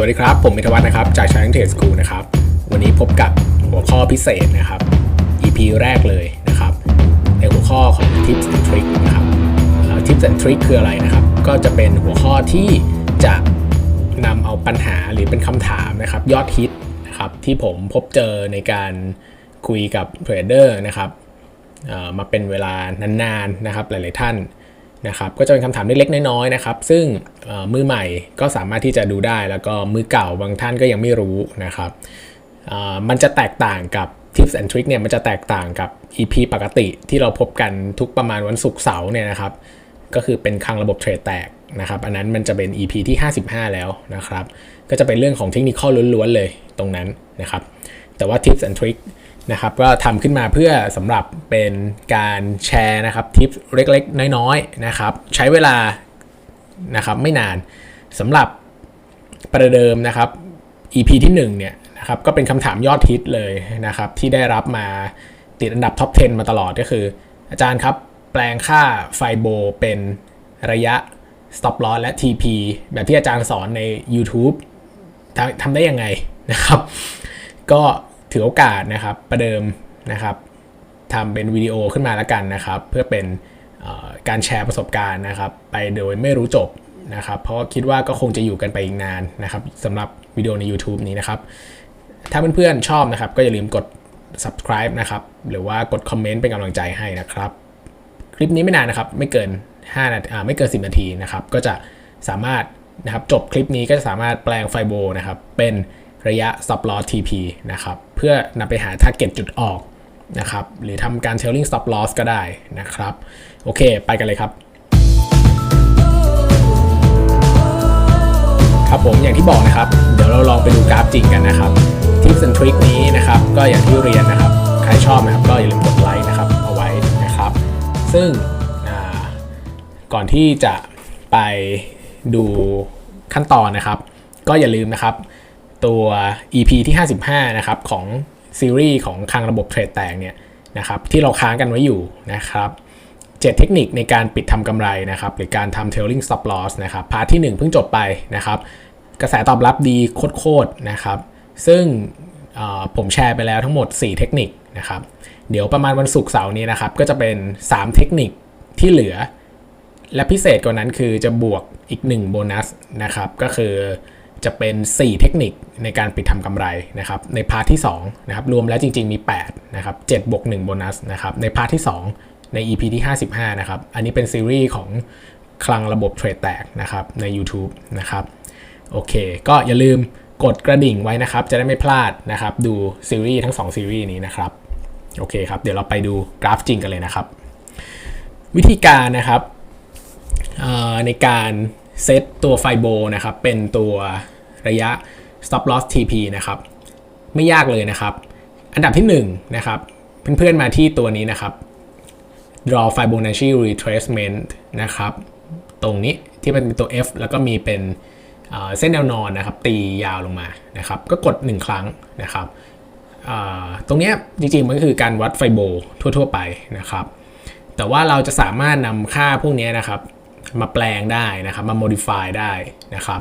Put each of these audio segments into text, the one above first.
วัสดีครับ ผมมิทวัฒน์นะครับ จาก China Trade School นะครับ วันนี้พบกับหัวข้อพิเศษนะครับ EP แรกเลยนะครับ ในหัวข้อของ Tips and Trick นะครับเอ่อ Tips and Trick คืออะไรนะครับ ก็จะเป็นหัวข้อที่จะนำเอาปัญหาหรือเป็นคำถามนะครับ ยอดฮิตนะครับ ที่ผมพบเจอในการคุยกับเทรดเดอร์นะครับมาเป็นเวลานานๆนะครับ หลายๆท่าน นะครับก็จะเป็นคำถามเล็กๆน้อยๆนะครับ ซึ่งมือใหม่ก็สามารถที่จะดูได้ แล้วก็มือเก่าบางท่านก็ยังไม่รู้นะครับมันจะแตกต่างกับ Tips and Trick เนี่ยมันจะแตกต่างกับ EP ปกติที่เราพบกันทุกประมาณวันศุกร์เสาร์เนี่ยนะครับก็คือเป็นคลังระบบเทรดแตกนะครับอันนั้นมันจะเป็น EP ที่ 55 แล้วนะครับ ก็จะเป็นเรื่องของเทคนิคข้อล้วนๆเลยตรงนั้นนะครับ แต่ว่า Tips and Trick นะครับก็ทำขึ้นมาเพื่อสำหรับเป็นการแชร์นะครับทิปเล็กๆ น้อยๆนะครับใช้เวลานะครับไม่นานสำหรับประเดิมนะครับ EP ที่1เนี่ยนะครับก็เป็นคำถามยอดฮิตเลยนะครับที่ได้รับมาติดอันดับท็อป 10 มาตลอดก็คือ อาจารย์ครับแปลงค่าไฟโบเป็นระยะ stop loss และ TP แบบที่อาจารย์สอนใน YouTube ทำทำได้ยังไงนะครับ ก็ ถือโอกาสนะครับประเดิมนะครับทำเป็นวิดีโอขึ้นมาแล้วกันนะครับ เพื่อเป็นการแชร์ประสบการณ์นะครับ ไปโดยไม่รู้จบนะครับ เพราะคิดว่าก็คงจะอยู่กันไปอีกนานนะครับสำหรับวิดีโอใน YouTube นี้นะครับ ถ้าเพื่อนๆชอบนะครับ ก็อย่าลืมกด subscribe นะครับ หรือว่ากดคอมเมนต์เป็นกำลังใจให้นะครับ คลิปนี้ไม่นานนะครับ ไม่เกิน5นาทีไม่เกิน 10 นาทีนะครับ ก็จะสามารถนะครับจบคลิปนี้ก็จะสามารถแปลงไฟโบนะครับเป็น ระยะ stop loss TP นะครับ เพื่อนำไปหา target จุดออกนะครับ หรือทำการ trailing stop loss ก็ได้นะครับ โอเค ไปกันเลยครับ ครับผมอย่างที่บอกนะครับ เดี๋ยวเราลองไปดูกราฟจริงกันนะครับ Tips and Trick นี้นะครับ ก็อย่างที่เรียนนะครับ ใครชอบนะครับ ก็อย่าลืมกดไลค์นะครับ เอาไว้นะครับ ซึ่งก่อนที่จะไปดูขั้นตอนนะครับ ก็อย่าลืมนะครับ ตัว EP ที่ 55 นะครับ ของซีรีส์ของคลังระบบเทรดแตกเนี่ยนะครับที่เราค้างกันไว้อยู่นะครับ7เทคนิคในการปิดทำกำไรนะครับหรือการทำ trailing stop loss นะครับพาร์ทที่ 1 เพิ่งจบไปนะครับ กระแสตอบรับดีโคตรๆนะครับ ซึ่งผมแชร์ไปแล้วทั้งหมด 4 เทคนิคนะครับเดี๋ยวประมาณวันศุกร์เสาร์นี้นะครับ ก็จะเป็น 3 เทคนิคที่เหลือ และพิเศษกว่านั้นคือจะบวกอีก 1 โบนัสนะครับ ก็คือ จะเป็น 4 เทคนิคในการปิดทำกำไรนะครับในพาร์ทที่2นะครับรวมแล้วจริงๆมี8นะครับ7บวก1โบนัสนะครับในพาร์ทที่ 2 ใน EP ที่ 55นะครับอันนี้เป็นซีรีส์ของคลังระบบเทรดแตกนะครับใน YouTube นะครับโอเค ก็อย่าลืมกดกระดิ่งไว้นะครับ จะได้ไม่พลาดนะครับ ดูซีรีส์ทั้ง 2 ซีรีส์นี้นะครับ โอเคครับ เดี๋ยวเราไปดูกราฟจริงกันเลยนะครับ วิธีการนะครับในการ เซตตัวไฟโบนะครับเป็นตัวระยะ stop loss TP นะครับไม่ยากเลยนะครับ อันดับที่1นะครับเพื่อนๆมาที่ตัวนี้นะครับ draw Fibonacci retracement นะครับตรงนี้ที่เป็นตัว F แล้วก็มีเป็นเส้นแนวนอนนะครับตียาวลงมานะครับก็กด 1 ครั้งนะครับตรงนี้จริงๆ มันก็คือการวัดไฟโบทั่วๆไปนะครับ แต่ว่าเราจะสามารถนำค่าพวกนี้นะครับ มาแปลงได้นะครับ มา modify ได้นะครับ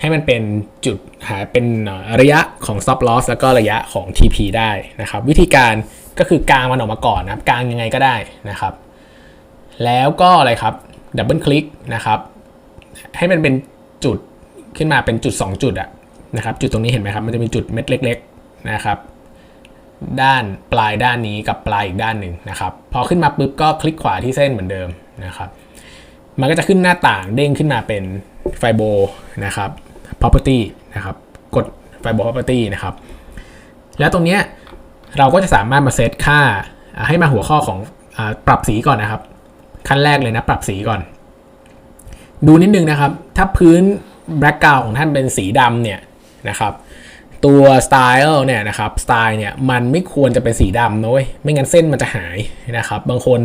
ให้มันเป็นจุดหาเป็นระยะของ stop loss แล้วก็ระยะของ TP ได้นะครับ วิธีการก็คือกางมันออกมาก่อนนะครับ กางยังไงก็ได้นะครับ แล้วก็อะไรครับดับเบิลคลิกนะครับ ให้มันเป็นจุดขึ้นมาเป็นจุด 2 จุดอะนะครับ จุดตรงนี้เห็นไหมครับ มันจะมีจุดเม็ดเล็ก ๆนะครับด้านปลายด้านนี้กับปลายอีกด้านหนึ่งนะครับ พอขึ้นมาปุ๊บก็คลิกขวาที่เส้นเหมือนเดิมนะครับ มันก็จะขึ้นหน้าต่างเด้งขึ้นมาเป็นไฟโบนะครับ property นะครับ กดไฟโบ property นะครับ แล้วตรงเนี้ยเราก็จะสามารถมาเซตค่าให้มาหัวข้อของอปรับสีก่อนนะครับ ขั้นแรกเลยนะปรับสีก่อน ดูนิดนึงนะครับ ถ้าพื้นแบ็กกราวของท่านเป็นสีดำเนี่ยนะครับตัวสไตล์เนี่ยนะครับสไตล์เนี่ยมันไม่ควรจะเป็นสีดำนะเว้ยไม่งั้นเส้นมันจะหายนะครับ บางคน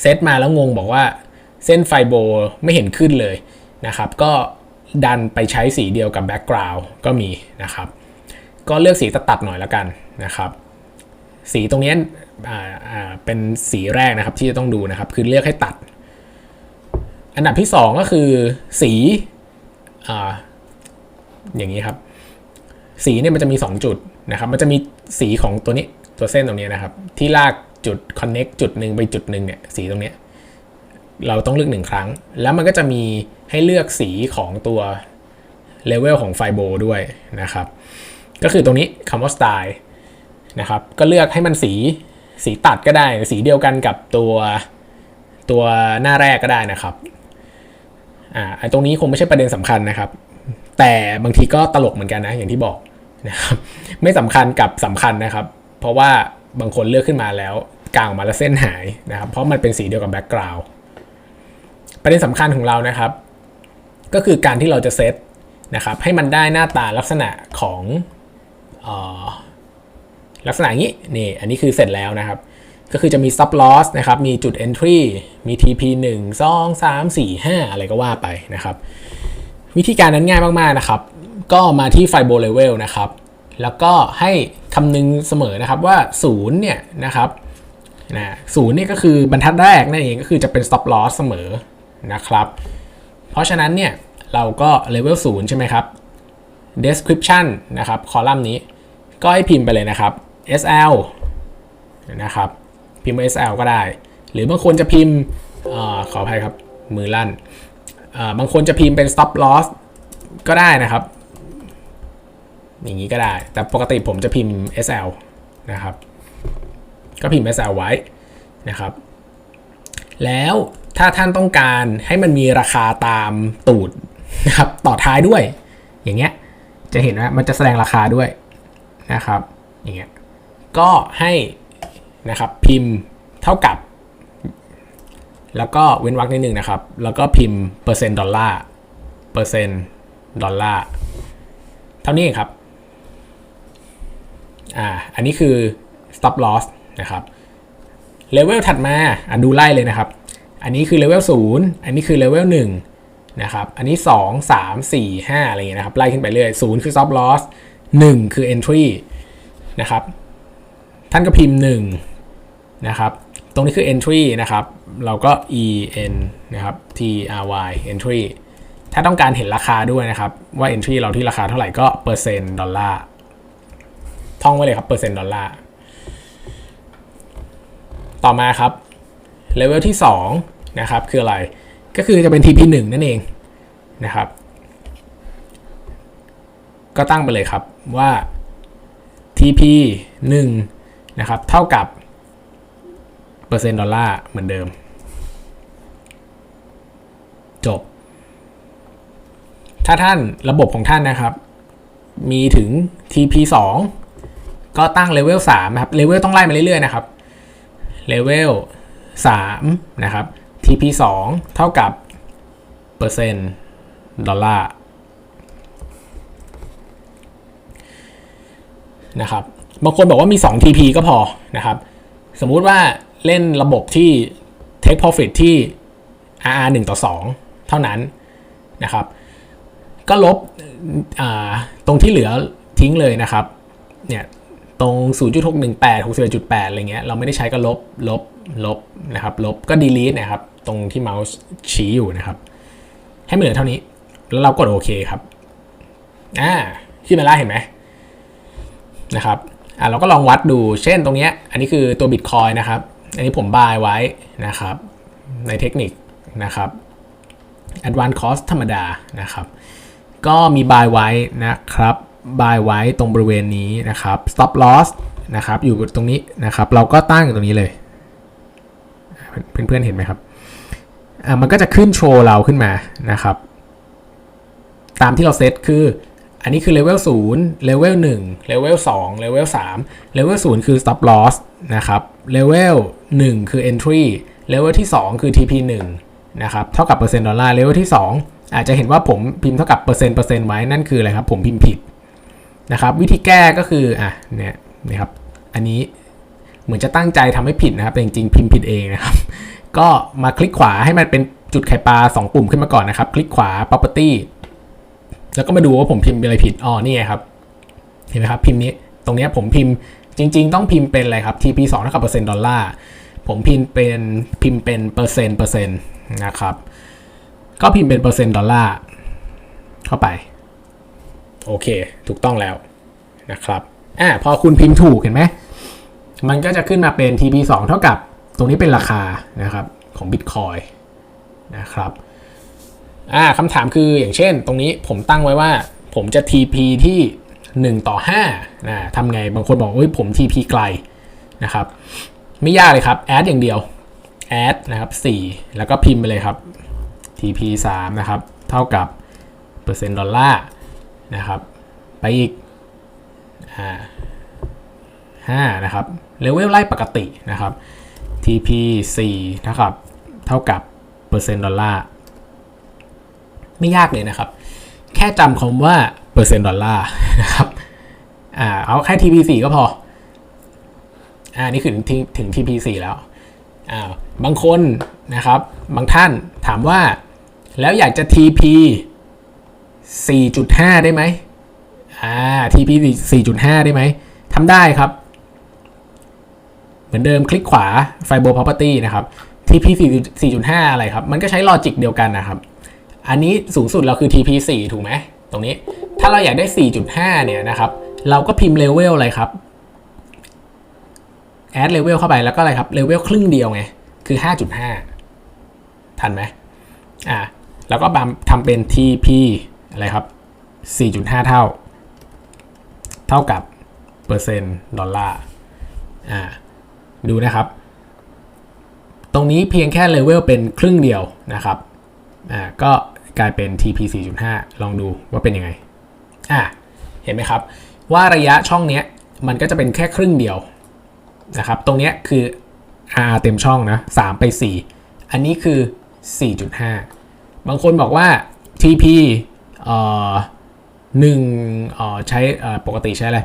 เซตมาแล้วงงบอกว่า เส้นไฟโบไม่เห็นขึ้นเลยนะครับ ก็ดันไปใช้สีเดียวกับแบ็กกราวก็มีนะครับ ก็เลือกสีตัดๆหน่อยแล้วกันนะครับ สีตรงนี้เป็นสีแรกนะครับที่จะต้องดูนะครับ คือเลือกให้ตัด อันดับที่ 2 ก็คือสีออย่างนี้ครับ สีเนี่ยมันจะมี 2 จุดนะครับ มันจะมีสีของตัวนี้ตัวเส้นตรงนี้นะครับ ที่ลากจุด connect จุดหนึ่งไปจุดหนึ่งเนี่ยสีตรงนี้ เราต้องเลือกหนึ่งครั้ง แล้วมันก็จะมีให้เลือกสีของตัวเลเวลของไฟโบด้วยนะครับ ก็คือตรงนี้คำว่า style นะครับ ก็เลือกให้มันสีสีตัดก็ได้ สีเดียวกันกับตัวตัวหน้าแรกก็ได้นะครับอ่าไอ้ตรงนี้คงไม่ใช่ประเด็นสำคัญนะครับ แต่บางทีก็ตลกเหมือนกันนะอย่างที่บอกนะครับไม่สำคัญกับสำคัญนะครับ เพราะว่าบางคนเลือกขึ้นมาแล้วกางออกมาแล้วเส้นหายนะครับ เพราะมันเป็นสีเดียวกับแบ็กกราวด์ ประเด็นสำคัญของเรานะครับ ก็คือการที่เราจะเซตนะครับให้มันได้หน้าตาลักษณะของออลักษณะอย่างนี้นี่อันนี้คือเสร็จแล้วนะครับ ก็คือจะมี stop loss นะครับ มีจุด entry มี TP 1 2 3 4 5 อะไรก็ว่าไปนะครับ วิธีการนั้นง่ายมากๆนะครับ ก็มาที่ Fibo Level นะครับ แล้วก็ให้คำนึงเสมอนะครับว่า 0 เนี่ยนะครับนะศูนย์เนี่ยก็คือบรรทัดแรกนั่นเองก็คือจะเป็น stop loss เสมอ นะครับ เพราะฉะนั้นเนี่ยเราก็ level 0ใช่ไหมครับ description นะครับคอลัมน์นี้ก็ให้พิมพ์ไปเลยนะครับ SL นะครับพิมพ์ SL ก็ได้ หรือบางคนจะพิมพ์อขออภัยครับ มือลั่น บางคนจะพิมพ์เป็น stop loss ก็ได้นะครับ อย่างนี้ก็ได้ แต่ปกติผมจะพิมพ์ SL นะครับ ก็พิมพ์ SL ไว้นะครับ แล้ว ถ้าท่านต้องการให้มันมีราคาตามตูดนะครับต่อท้ายด้วย อย่างเงี้ยจะเห็นว่ามันจะแสดงราคาด้วยนะครับอย่างเงี้ยก็ให้นะครับพิมพ์เท่ากับ แล้วก็เว้นวรรคนิดนึงนะครับ แล้วก็พิมพ์เปอร์เซ็นต์ดอลลาร์เปอร์เซ็นต์ดอลลาร์เท่านี้เองครับอ่าอันนี้คือ stop loss นะครับเลเวลถัดมาอะดูไล่เลยนะครับ อันนี้คือเลเวล0อันนี้คือเลเวล1นะครับอันนี้ 2 3 4 5 อะไรเงี้ยนะครับไล่ขึ้นไปเรื่อย0คือ stop loss 1 คือ entry นะครับท่านก็พิมพ์ 1 นะครับตรงนี้คือ entry นะครับ เราก็ e n นะครับ t r y entry ถ้าต้องการเห็นราคาด้วยนะครับ ว่า entry เราที่ราคาเท่าไหร่ก็เปอร์เซ็นต์ดอลลาร์ท่องไว้เลยครับเปอร์เซ็นต์ดอลลาร์ต่อมาครับเลเวลที่ 2 นะครับคืออะไรก็คือจะเป็น TP 1 นั่นเองนะครับ ก็ตั้งไปเลยครับว่า TP 1 นะครับเท่ากับเปอร์เซ็นต์ดอลลาร์เหมือนเดิม จบ ถ้าท่านระบบของท่านนะครับ มีถึง TP 2 ก็ตั้งเลเวล3นะครับเลเวลต้องไล่มาเรื่อยๆนะครับเลเวล3นะครับ TP 2เท่ากับเปอร์เซ็นต์ดอลลาร์นะครับ บางคนบอกว่ามี 2 TP ก็พอนะครับ สมมุติว่าเล่นระบบที่ take profit ที่ RR 1 ต่อ 2 เท่านั้นนะครับ ก็ลบตรงที่เหลือทิ้งเลยนะครับ เนี่ยตรง 0.618 61.8 อะไรเงี้ย เราไม่ได้ใช้ก็ลบ ลบ ลบ นะครับ ลบ ก็ delete นะครับ ตรงที่เมาส์ชี้อยู่นะครับ ให้มันเหลือเท่านี้ แล้วเรากดโอเคครับอ่าขึ้นมาแล้วเห็นไหมนะครับอะเราก็ลองวัดดูเช่นตรงเนี้ยอันนี้คือตัว Bitcoin นะครับ อันนี้ผมบายไว้นะครับ ในเทคนิคนะครับ Advanced Cost ธรรมดานะครับ ก็มีบายไว้นะครับบายไว้ตรงบริเวณนี้นะครับ stop loss นะครับ อยู่ตรงนี้นะครับ เราก็ตั้งตรงนี้เลย เพื่อนๆเห็นไหมครับ มันก็จะขึ้นโชว์เราขึ้นมานะครับ ตามที่เราเซตคือ อันนี้คือเลเวล0เลเวล1เลเวล2เลเวล3เลเวล0คือ stop loss นะครับเลเวล1คือ entry เลเวลที่ 2 คือ TP 1นะครับเท่ากับเปอร์เซ็นต์ดอลลาร์เลเวลที่ 2 อาจจะเห็นว่าผมพิมพ์เท่ากับเปอร์เซ็นต์เปอร์เซ็นต์ไว้นั่นคืออะไรครับ ผมพิมพ์ผิดนะครับ วิธีแก้ก็คืออะเนี่ยนี่ครับ อันนี้เหมือนจะตั้งใจทำให้ผิดนะครับ แต่จริงๆ พิมพ์ผิดเองนะครับ ก็มาคลิกขวาให้มันเป็นจุดไข่ปลา2ปุ่มขึ้นมาก่อนนะครับ คลิกขวา property แล้วก็มาดูว่าผมพิมพ์อะไรผิดอ๋อนี่ไงครับ เห็นไหมครับ พิมพ์นี้ตรงนี้ผมพิมพ์จริง ๆ ต้องพิมพ์เป็นอะไรครับ TP 2เท่ากับเปอร์เซ็นต์ดอลลาร์ผมพิมพ์เป็นพิมพ์เป็นเปอร์เซ็นต์เปอร์เซ็นต์นะครับก็พิมพ์เป็นเปอร์เซ็นต์ดอลลาร์เข้าไป โอเค ถูกต้องแล้วนะครับอ่าพอคุณพิมพ์ถูกเห็นไหมมันก็จะขึ้นมาเป็น TP2 เท่ากับ ตรงนี้เป็นราคานะครับของ Bitcoin นะครับอ่าคำถามคืออย่างเช่น ตรงนี้ผมตั้งไว้ว่า ผมจะ TP ที่ 1 ต่อ5นะทำไงบางคนบอกเฮ้ยผม TP ไกลนะครับไม่ยากเลยครับ add อย่างเดียว add นะครับ4แล้วก็พิมพ์ไปเลยครับ TP 3นะครับเท่ากับเปอร์เซ็นต์ดอลลาร์นะครับไปอีกอ่าห้านะครับเลเวลไล่ปกตินะครับ TP 4เท่ากับเท่ากับเปอร์เซ็นต์ดอลลาร์ไม่ยากเลยนะครับ แค่จำคำว่าเปอร์เซ็นต์ดอลลาร์นะครับอ่าเอาแค่ TP 4ก็พออ่านี่ถึงถึง TP 4แล้วอ่าบางคนนะครับ บางท่านถามว่าแล้วอยากจะ TP 4.5 ได้ไหมอ่า TP 4.5 ได้ไหมทำได้ครับ มือนเดิมคลิกขวา Fiber Property นะครับ TP 4.5 อะไรครับ มันก็ใช้ลอจิกเดียวกันนะครับ อันนี้สูงสุดเราคือ TP 4 ถูกไหม ตรงนี้ ถ้าเราอยากได้ 4.5 เนี่ยนะครับ เราก็พิมพ์เลเวลอะไรครับ add level เข้าไปแล้วก็อะไรครับเลเวลครึ่งเดียวไง คือ 5.5 ทันไหมอ่า แล้วก็บทำเป็น TP อะไรครับ 4.5 เท่า เท่ากับเปอร์เซ็นต์ดอลลาร์ อ่า ดูนะครับ ตรงนี้เพียงแค่เลเวลเป็นครึ่งเดียวนะครับอ่าก็กลายเป็น TP 4.5 ลองดูว่าเป็นยังไงอ่าเห็นไหมครับ ว่าระยะช่องเนี้ยมันก็จะเป็นแค่ครึ่งเดียวนะครับ ตรงเนี้ยคือ R เต็มช่องนะ3ไป 4 อันนี้คือ 4.5 บางคนบอกว่า TP เอ่อหนึ่งเอ่อใช้อ่อปกติใช้อะไร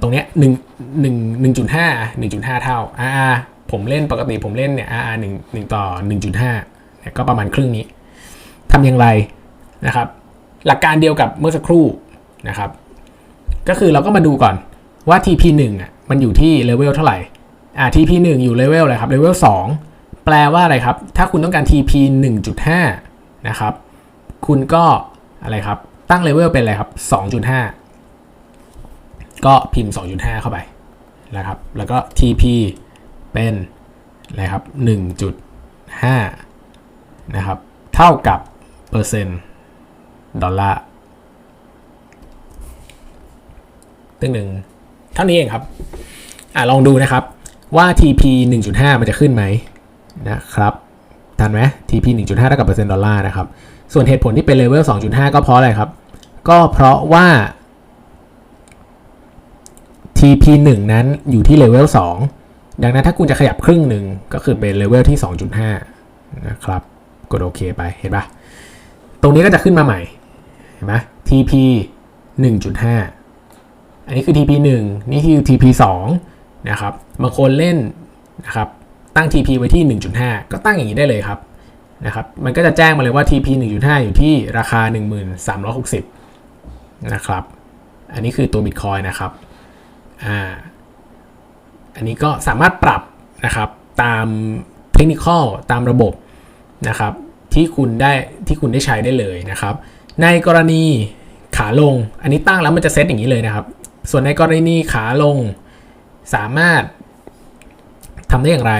ตรงเนี้ยหนึ่งหนึ่งหนึ่งจุดห้าหนึ่งจุดห้าเท่า RR ผมเล่นปกติผมเล่นเนี่ย RR หนึ่งหนึ่งต่อหนึ่งจุดห้าเนี่ยก็ประมาณครึ่งนี้ทำอย่างไรนะครับ หลักการเดียวกับเมื่อสักครู่นะครับ ก็คือเราก็มาดูก่อนว่า TP 1อะมันอยู่ที่เลเวลเท่าไหร่อ่า TP 1อยู่เลเวลอะไรครับเลเวล2แปลว่าอะไรครับ ถ้าคุณต้องการ TP 1.5 นะครับ คุณก็อะไรครับ ตั้งเลเวลเป็นอะไรครับ 2.5 ก็พิมพ์ 2.5 เข้าไปนะครับ แล้วก็ TP เป็นอะครับ1.5นะครับ เท่ากับเปอร์เซ็นต์ดอลลาร์ตึ้งหนึ่งเท่านี้เองครับอ่าลองดูนะครับว่า TP 1.5 มันจะขึ้นไหมนะครับทันไหม TP 1.5เท่ากับเปอร์เซ็นต์ดอลลาร์นะครับ ส่วนเหตุผลที่เป็นเลเวล2.5 ก็เพราะอะไรครับ ก็เพราะว่า TP 1 นั้นอยู่ที่เลเวล2ดังนั้นถ้าคุณจะขยับครึ่งหนึ่งก็คือเป็นเลเวลที่ 2.5 นะครับ กดโอเคไปเห็นปะตรงนี้ก็จะขึ้นมาใหม่ เห็นไหม TP 1.5 อันนี้คือ TP 1 นี่คือ TP 2 นะครับ บางคนเล่นนะครับ ตั้ง TP ไว้ที่ 1.5 ก็ตั้งอย่างนี้ได้เลยครับนะครับ มันก็จะแจ้งมาเลยว่า TP 1.5 อยู่ที่ราคา 1360 นะครับ อันนี้คือตัว Bitcoin นะครับ อ่าอันนี้ก็สามารถปรับนะครับตามเทคนิคตามระบบนะครับที่คุณได้ที่คุณได้ใช้ได้เลยนะครับ ในกรณีขาลงอันนี้ตั้งแล้วมันจะเซตอย่างนี้เลยนะครับ ส่วนในกรณีขาลงสามารถทำได้อย่างไร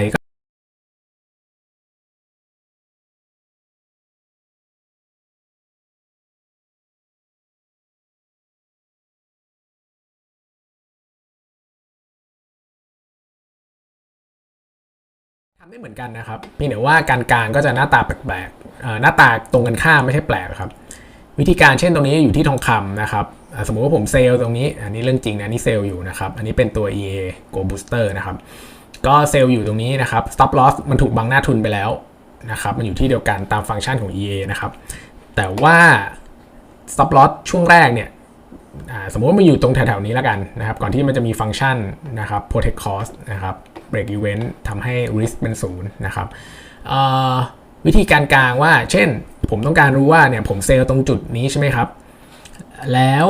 ได้เหมือนกันนะครับเพียงแต่ว่าการกลางก็จะหน้าตาแปลกๆหน้าตาตรงกันข้ามไม่ใช่แปลกครับ วิธีการเช่นตรงนี้อยู่ที่ทองคำนะครับสมมุติว่าผมเซลล์ตรงนี้ อันนี้เรื่องจริงนะนี่เซลล์อยู่นะครับอันนี้เป็นตัว EA Go Booster นะครับก็เซลล์อยู่ตรงนี้นะครับ stop loss มันถูกบังหน้าทุนไปแล้วนะครับมันอยู่ที่เดียวกันตามฟังก์ชันของ EA นะครับแต่ว่า stop loss ช่วงแรกเนี่ยสมมติว่ามันอยู่ตรงแถวๆนี้แล้วกันนะครับก่อนที่มันจะมีฟังก์ชันนะครับ protect cost นะครับ break event ทำให้ risk เป็นศูนย์นะครับวิธีการกลางว่า เช่น ผมต้องการรู้ว่าเนี่ยผมเซลล์ตรงจุดนี้ใช่ไหมครับ แล้ว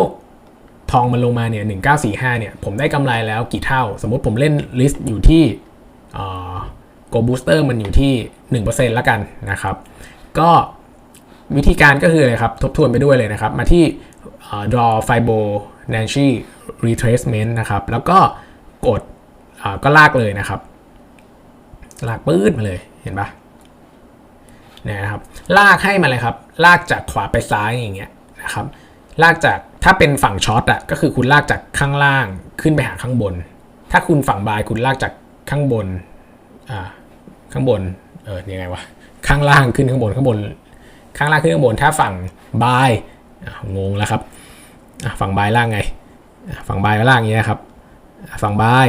ทองมันลงมาเนี่ย1945เนี่ยผมได้กำไรแล้วกี่เท่า สมมติผมเล่น list อยู่ที่เอ่อ go booster มันอยู่ที่1%แล้วกันนะครับ ก็วิธีการก็คืออะไรครับ ทบทวนไปด้วยเลยนะครับ มาที่เอ่อ draw Fibonacci retracement นะครับ แล้วก็กด ก็ลากเลยนะครับ ลากปื้ดมาเลยเห็นปะเนี่ยนะครับ ลากให้มาเลยครับ ลากจากขวาไปซ้ายอย่างเงี้ยนะครับ ลากจากถ้าเป็นฝั่งช็อตอะก็คือคุณลากจากข้างล่างขึ้นไปหาข้างบน ถ้าคุณฝั่งบายคุณลากจากข้างบนอ่าข้างบนเออยังไงวะข้างล่างขึ้นข้างบนข้างบน ข้างล่างขึ้นข้างบน ถ้าฝั่งบายงงแล้วครับฝั่งบายล่างไงฝั่งบายก็ล่างอย่างเงี้ยครับฝั่งบาย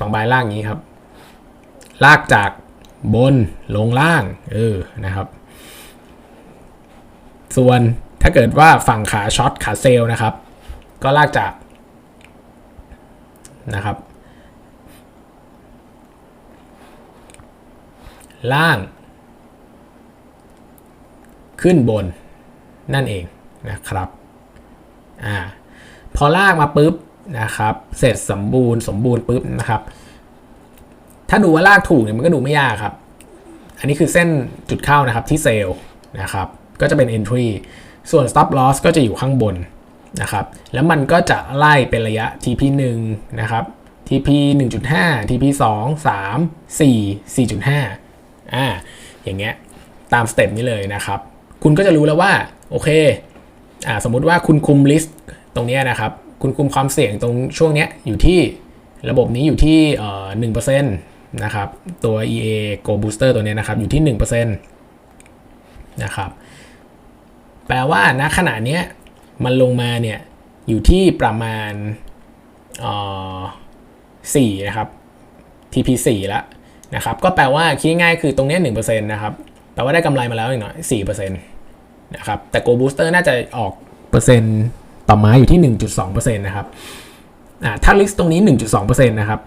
ฝั่งบายล่างนี้ครับ ลากจากบนลงล่าง เออนะครับ ส่วนถ้าเกิดว่าฝั่งขาช็อตขาเซลนะครับ ก็ลากจากนะครับ ล่าง ขึ้นบนนั่นเองนะครับอ่าพอลากมาปุ๊บ นะครับ เสร็จสมบูรณ์สมบูรณ์ปุ๊บนะครับ ถ้าดูว่าลากถูกเนี่ยมันก็ดูไม่ยากครับ อันนี้คือเส้นจุดเข้านะครับที่เซลล์นะครับ ก็จะเป็น entry ส่วน stop loss ก็จะอยู่ข้างบนนะครับ แล้วมันก็จะไล่เป็นระยะ TP 1นะครับ TP 1.5 TP 2 3 4 4.5อ่าอย่างเงี้ยตามสเต็ปนี้เลยนะครับ คุณก็จะรู้แล้วว่า โอเคอ่าสมมุติว่าคุณคุมลิสต์ตรงเนี้ยนะครับ คุณคุมความเสี่ยงตรงช่วงนี้อยู่ที่ระบบนี้อยู่ที่เอ่อ1%นต์นะครับ ตัว EA Go Booster ตัวนี้นะครับ อยู่ที่1%นต์นะครับ แปลว่าณขณะนี้มันลงมาเนี่ย อยู่ที่ประมาณเอ่อ4นะครับ TP 4ล้วนะครับ ก็แปลว่าคิดง่ายคือตรงนี้ย1%นต์นะครับ แปลว่าได้กำไรมาแล้วอีกหน่อย4%นะครับ แต่ Go Booster น่าจะออกเปอร์เซ็นต์ ต่อไม้อยู่ที่ 1.2%นะครับถ้า list ตรงนี้ 1.2%นะครับ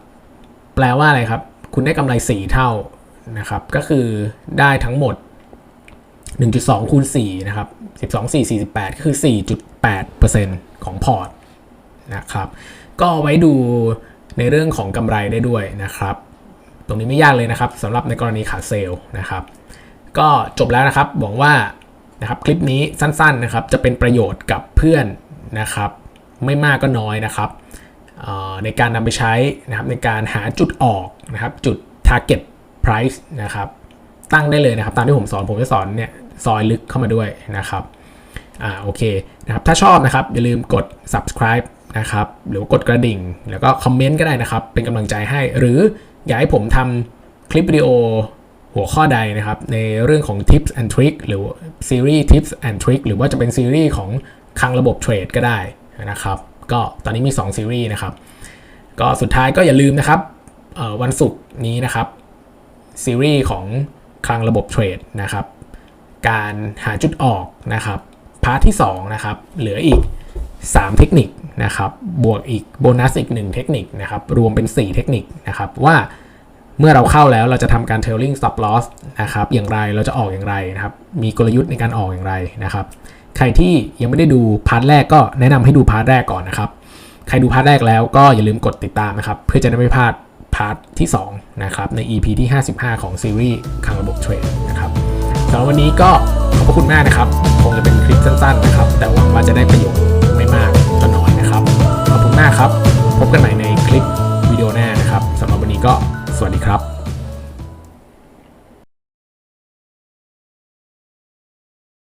แปลว่าอะไรครับ คุณได้กำไร 4 เท่านะครับ ก็คือได้ทั้งหมด 1.2 คูณ 4 นะครับ 12 4 48 ก็คือ 4.8%ของพอร์ตนะครับ ก็เอาไว้ดูในเรื่องของกำไรได้ด้วยนะครับ ตรงนี้ไม่ยากเลยนะครับสำหรับในกรณีขาเซลล์นะครับ ก็จบแล้วนะครับหวังว่านะครับคลิปนี้สั้นๆนะครับ จะเป็นประโยชน์กับเพื่อน นะครับไม่มากก็น้อยนะครับในการนำไปใช้นะครับในการหาจุดออกนะครับจุด target price นะครับตั้งได้เลยนะครับตามที่ผมสอนผมจะสอนเนี่ยซอยลึกเข้ามาด้วยนะครับอ่าโอเคนะครับถ้าชอบนะครับอย่าลืมกด subscribe นะครับหรือกดกระดิ่ง แล้วก็คอมเมนต์ก็ได้นะครับเป็นกำลังใจให้ หรืออยากให้ผมทำคลิปวิดีโอหัวข้อใดนะครับในเรื่องของ tips and trick หรือซีรีส์ tips and trick หรือว่าจะเป็นซีรีส์ของ คลังระบบเทรดก็ได้นะครับ ก็ตอนนี้มี 2 ซีรีส์นะครับ ก็สุดท้ายก็อย่าลืมนะครับวันศุกร์นี้นะครับ ซีรีส์ของคลังระบบเทรดนะครับ การหาจุดออกนะครับ พาร์ทที่ 2 นะครับ เหลืออีก 3 เทคนิคนะครับ บวกอีกโบนัสอีก 1 เทคนิคนะครับ รวมเป็น 4 เทคนิคนะครับว่าเมื่อเราเข้าแล้วเราจะทำการ tailing stop loss นะครับอย่างไรเราจะออกอย่างไรนะครับ มีกลยุทธ์ในการออกอย่างไรนะครับ ใครที่ยังไม่ได้ดูพาร์ทแรกก็แนะนำให้ดูพาร์ทแรกก่อนนะครับ ใครดูพาร์ทแรกแล้วก็อย่าลืมกดติดตามนะครับ เพื่อจะได้ไม่พลาดพาร์ทที่2นะครับใน EP ที่ 55 ของซีรีส์คังระบบเทรดนะครับสำหรับวันนี้ก็ขอบพระคุณมากนะครับ คงจะเป็นคลิปสั้นๆนะครับ แต่หวังว่าจะได้ประโยชน์ไม่มากก็น้อยนะครับ ขอบคุณมากครับ พบกันใหม่ในคลิปวิดีโอหน้านะครับสำหรับวันนี้ก็สวัสดีครับ